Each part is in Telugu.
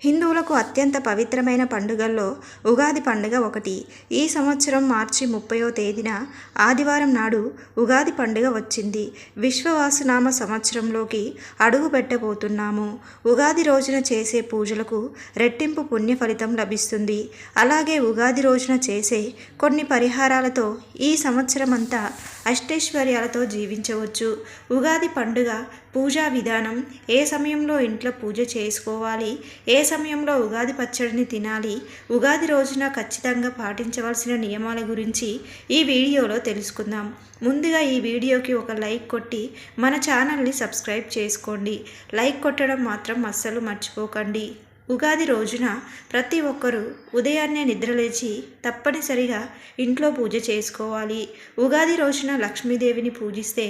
హిందువులకు అత్యంత పవిత్రమైన పండుగల్లో ఉగాది పండుగ ఒకటి. ఈ సంవత్సరం మార్చి ముప్పయో తేదీన ఆదివారం నాడు ఉగాది పండుగ వచ్చింది. విశ్వవాసునామ సంవత్సరంలోకి అడుగు పెట్టబోతున్నాము. ఉగాది రోజున చేసే పూజలకు రెట్టింపు పుణ్య ఫలితం లభిస్తుంది. అలాగే ఉగాది రోజున చేసే కొన్ని పరిహారాలతో ఈ సంవత్సరం అంతా అష్టైశ్వర్యాలతో జీవించవచ్చు. ఉగాది పండుగ పూజా విధానం ఏ సమయంలో ఇంట్లో పూజ చేసుకోవాలి ఏ సమయంలో ఉగాది పచ్చడిని తినాలి ఉగాది రోజున ఖచ్చితంగా పాటించవలసిన నియమాల గురించి ఈ వీడియోలో తెలుసుకుందాం. ముందుగా ఈ వీడియోకి ఒక లైక్ కొట్టి మన ఛానల్ని సబ్స్క్రైబ్ చేసుకోండి. లైక్ కొట్టడం మాత్రం అస్సలు మర్చిపోకండి. ఉగాది రోజున ప్రతి ఒక్కరూ ఉదయాన్నే నిద్రలేచి తప్పనిసరిగా ఇంట్లో పూజ చేసుకోవాలి. ఉగాది రోజున లక్ష్మీదేవిని పూజిస్తే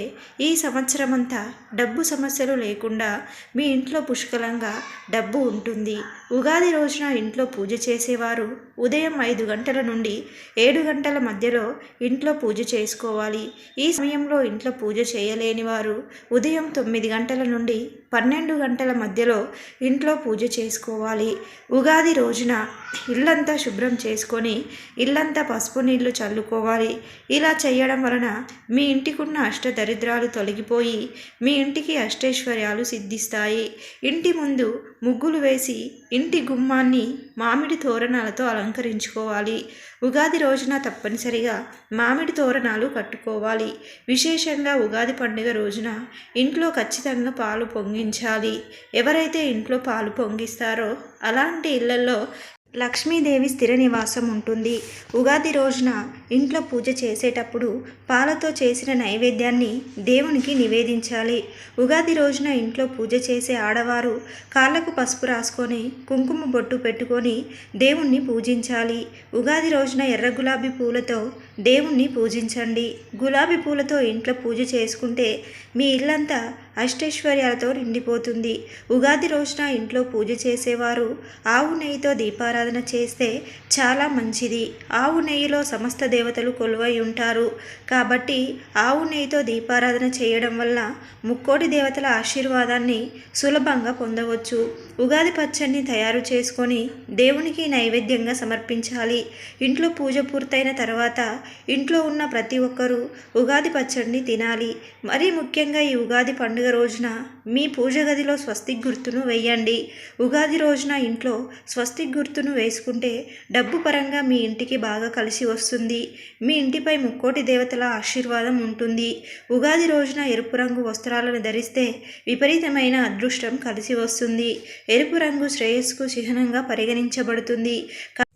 ఈ సంవత్సరం అంతా డబ్బు సమస్యలు లేకుండా మీ ఇంట్లో పుష్కలంగా డబ్బు ఉంటుంది. ఉగాది రోజున ఇంట్లో పూజ చేసేవారు ఉదయం ఐదు గంటల నుండి ఏడు గంటల మధ్యలో ఇంట్లో పూజ చేసుకోవాలి. ఈ సమయంలో ఇంట్లో పూజ చేయలేని వారు ఉదయం తొమ్మిది గంటల నుండి పన్నెండు గంటల మధ్యలో ఇంట్లో పూజ చేసుకోవాలి. ఉగాది రోజున ఇల్లంతా శుభ్రం చేసుకొని ఇల్లంతా పసుపు నీళ్ళు చల్లుకోవాలి. ఇలా చేయడం వలన మీ ఇంటికున్న అష్ట దరిద్రాలు తొలగిపోయి మీ ఇంటికి అష్టైశ్వర్యాలు సిద్ధిస్తాయి. ఇంటి ముందు ముగ్గులు వేసి ఇంటి గుమ్మాన్ని మామిడి తోరణాలతో అలంకరించుకోవాలి. ఉగాది రోజున తప్పనిసరిగా మామిడి తోరణాలు కట్టుకోవాలి. విశేషంగా ఉగాది పండుగ రోజున ఇంట్లో ఖచ్చితంగా పాలు పొంగించాలి. ఎవరైతే ఇంట్లో పాలు పొంగిస్తారో అలాంటి ఇళ్ళలో లక్ష్మీదేవి స్థిర నివాసం ఉంటుంది. ఉగాది రోజున ఇంట్లో పూజ చేసేటప్పుడు పాలతో చేసిన నైవేద్యాన్ని దేవునికి నివేదించాలి. ఉగాది రోజున ఇంట్లో పూజ చేసే ఆడవారు కాళ్ళకు పసుపు రాసుకొని కుంకుమ బొట్టు పెట్టుకొని దేవుణ్ణి పూజించాలి. ఉగాది రోజున ఎర్ర గులాబీ పూలతో దేవుణ్ణి పూజించండి. గులాబీ పూలతో ఇంట్లో పూజ చేసుకుంటే మీ ఇల్లంతా అష్టైశ్వర్యాలతో నిండిపోతుంది. ఉగాది రోజున ఇంట్లో పూజ చేసేవారు. ఆవు నెయ్యితో దీపారాధన చేస్తే చాలా మంచిది. ఆవు నెయ్యిలో సమస్త దేవతలు కొలువై ఉంటారు. కాబట్టి ఆవు నెయ్యితో దీపారాధన చేయడం వల్ల ముక్కోటి దేవతల ఆశీర్వాదాన్ని సులభంగా పొందవచ్చు. ఉగాది పచ్చడిని తయారు చేసుకొని దేవునికి నైవేద్యంగా సమర్పించాలి. ఇంట్లో పూజ పూర్తయిన తర్వాత ఇంట్లో ఉన్న ప్రతి ఒక్కరూ ఉగాది పచ్చడిని తినాలి. మరీ ముఖ్యంగా ఈ ఉగాది పండుగ రోజున మీ పూజ గదిలో స్వస్తిక్ గుర్తును వేయండి. ఉగాది రోజున ఇంట్లో స్వస్తిక్ గుర్తును వేసుకుంటే డబ్బు పరంగా మీ ఇంటికి బాగా కలిసి వస్తుంది. మీ ఇంటిపై ముక్కోటి దేవతల ఆశీర్వాదం ఉంటుంది. ఉగాది రోజున ఎరుపు రంగు వస్త్రాలను ధరిస్తే విపరీతమైన అదృష్టం కలిసి వస్తుంది. ఎరుపు రంగు శ్రేయస్సుకు చిహ్నంగా పరిగణించబడుతుంది.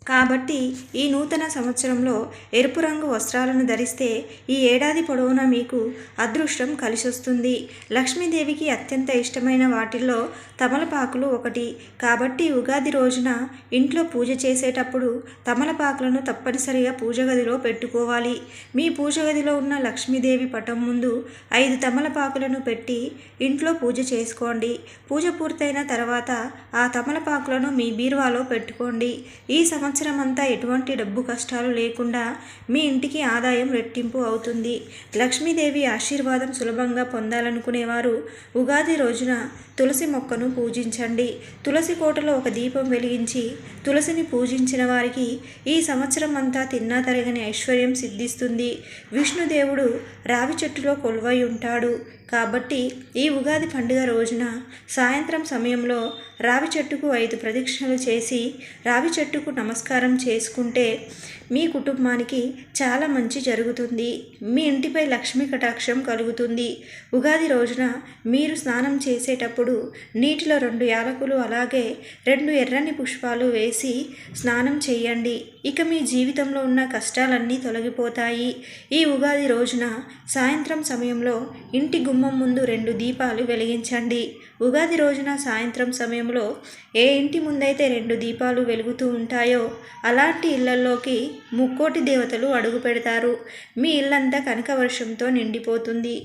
కాబట్టి ఈ నూతన సంవత్సరంలో ఎరుపు రంగు వస్త్రాలను ధరిస్తే ఈ ఏడాది పొడవునా మీకు అదృష్టం కలిసొస్తుంది. లక్ష్మీదేవికి అత్యంత ఇష్టమైన వాటిల్లో తమలపాకులు ఒకటి. కాబట్టి ఉగాది రోజున ఇంట్లో పూజ చేసేటప్పుడు తమలపాకులను తప్పనిసరిగా పూజ గదిలో పెట్టుకోవాలి. మీ పూజ గదిలో ఉన్న లక్ష్మీదేవి పటం ముందు ఐదు తమలపాకులను పెట్టి ఇంట్లో పూజ చేసుకోండి. పూజ పూర్తయిన తర్వాత ఆ తమలపాకులను మీ బీరువాలో పెట్టుకోండి. ఈ సంవత్సరం సంవత్సరం అంతా ఎటువంటి డబ్బు కష్టాలు లేకుండా మీ ఇంటికి ఆదాయం రెట్టింపు అవుతుంది. లక్ష్మీదేవి ఆశీర్వాదం సులభంగా పొందాలనుకునేవారు ఉగాది రోజున తులసి మొక్కను పూజించండి. తులసి కోటలో ఒక దీపం వెలిగించి తులసిని పూజించిన వారికి ఈ సంవత్సరం అంతా తిన్నా తరగని ఐశ్వర్యం సిద్ధిస్తుంది. విష్ణుదేవుడు రావి చెట్టులో కొలువై ఉంటాడు. కాబట్టి ఈ ఉగాది పండుగ రోజున సాయంత్రం సమయంలో రావి చెట్టుకు ఐదు ప్రదక్షిణలు చేసి రావి చెట్టుకు నమస్కారం చేసుకుంటే మీ కుటుంబానికి చాలా మంచి జరుగుతుంది. మీ ఇంటిపై లక్ష్మీ కటాక్షం కలుగుతుంది. ఉగాది రోజున మీరు స్నానం చేసేటప్పుడు నీటిలో రెండు యాలకులు అలాగే రెండు ఎర్రని పుష్పాలు వేసి స్నానం చేయండి. ఇక మీ జీవితంలో ఉన్న కష్టాలన్నీ తొలగిపోతాయి. ఈ ఉగాది రోజున సాయంత్రం సమయంలో ఇంటి గుమ్మం ముందు రెండు దీపాలు వెలిగించండి. ఉగాది రోజున సాయంత్రం సమయంలో ఏ ఇంటి ముందైతే రెండు దీపాలు వెలుగుతూ ఉంటాయో అలాంటి ఇళ్ళలోకి ముక్కోటి దేవతలు అడుగు పెడతారు. మీ ఇల్లంతా కనక వర్షంతో నిండిపోతుంది.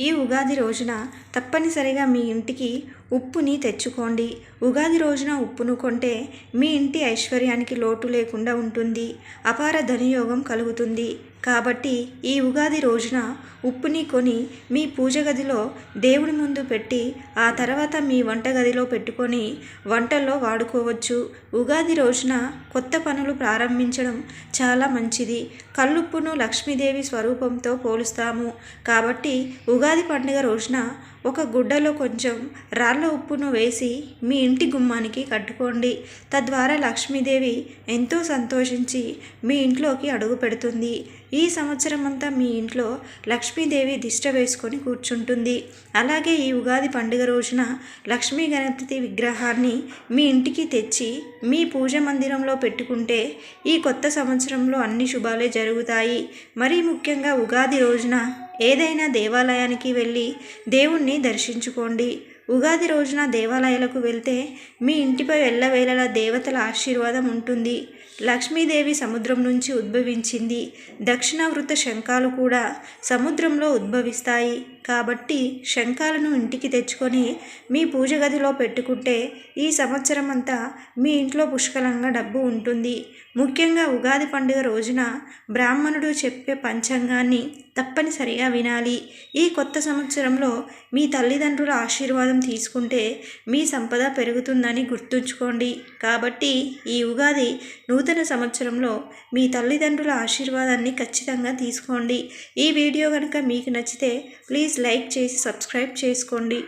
ఈ ఉగాది రోజున తప్పనిసరిగా మీ ఇంటికి ఉప్పుని తెచ్చుకోండి. ఉగాది రోజున ఉప్పును కొంటే మీ ఇంటి ఐశ్వర్యానికి లోటు లేకుండా ఉంటుంది. అపార ధనియోగం కలుగుతుంది. కాబట్టి ఈ ఉగాది రోజున ఉప్పుని కొని మీ పూజ గదిలో దేవుడి ముందు పెట్టి ఆ తర్వాత మీ వంటగదిలో పెట్టుకొని వంటల్లో వాడుకోవచ్చు. ఉగాది రోజున కొత్త పనులు ప్రారంభించడం చాలా మంచిది. కల్లుప్పును లక్ష్మీదేవి స్వరూపంతో పోలుస్తాము. కాబట్టి ఉగాది పండుగ రోజున ఒక గుడ్డలో కొంచెం రాళ్ళ ఉప్పును వేసి మీ ఇంటి గుమ్మానికి కట్టుకోండి. తద్వారా లక్ష్మీదేవి ఎంతో సంతోషించి మీ ఇంట్లోకి అడుగు పెడుతుంది. ఈ సంవత్సరం అంతా మీ ఇంట్లో లక్ష్మీదేవి దిష్ట వేసుకొని కూర్చుంటుంది. అలాగే ఈ ఉగాది పండుగ రోజున లక్ష్మీ గణపతి విగ్రహాన్ని మీ ఇంటికి తెచ్చి మీ పూజ మందిరంలో పెట్టుకుంటే ఈ కొత్త సంవత్సరంలో అన్ని శుభాలే జరుగుతాయి. మరీ ముఖ్యంగా ఉగాది రోజున ఏదైనా దేవాలయానికి వెళ్ళి దేవుణ్ణి దర్శించుకోండి. ఉగాది రోజున దేవాలయాలకు వెళ్తే మీ ఇంటిపై ఎల్లవేళలా దేవతల ఆశీర్వాదం ఉంటుంది. లక్ష్మీదేవి సముద్రం నుంచి ఉద్భవించింది. దక్షిణావృత శంఖాలు కూడా సముద్రంలో ఉద్భవిస్తాయి. కాబట్టి శంఖాలను ఇంటికి తెచ్చుకొని మీ పూజ గదిలో పెట్టుకుంటే ఈ సంవత్సరం అంతా మీ ఇంట్లో పుష్కలంగా డబ్బు ఉంటుంది. ముఖ్యంగా ఉగాది పండుగ రోజున బ్రాహ్మణుడు చెప్పే పంచాంగాన్ని తప్పనిసరిగా వినాలి. ఈ కొత్త సంవత్సరంలో మీ తల్లిదండ్రుల ఆశీర్వాదం తీసుకుంటే మీ సంపద పెరుగుతుందని గుర్తుంచుకోండి. కాబట్టి ఈ ఉగాది నూతన సంవత్సరంలో మీ తల్లిదండ్రుల ఆశీర్వాదాన్ని ఖచ్చితంగా తీసుకోండి. ఈ వీడియో కనుక మీకు నచ్చితే ప్లీజ్ లైక్ చేసి సబ్స్క్రైబ్ చేసుకోండి.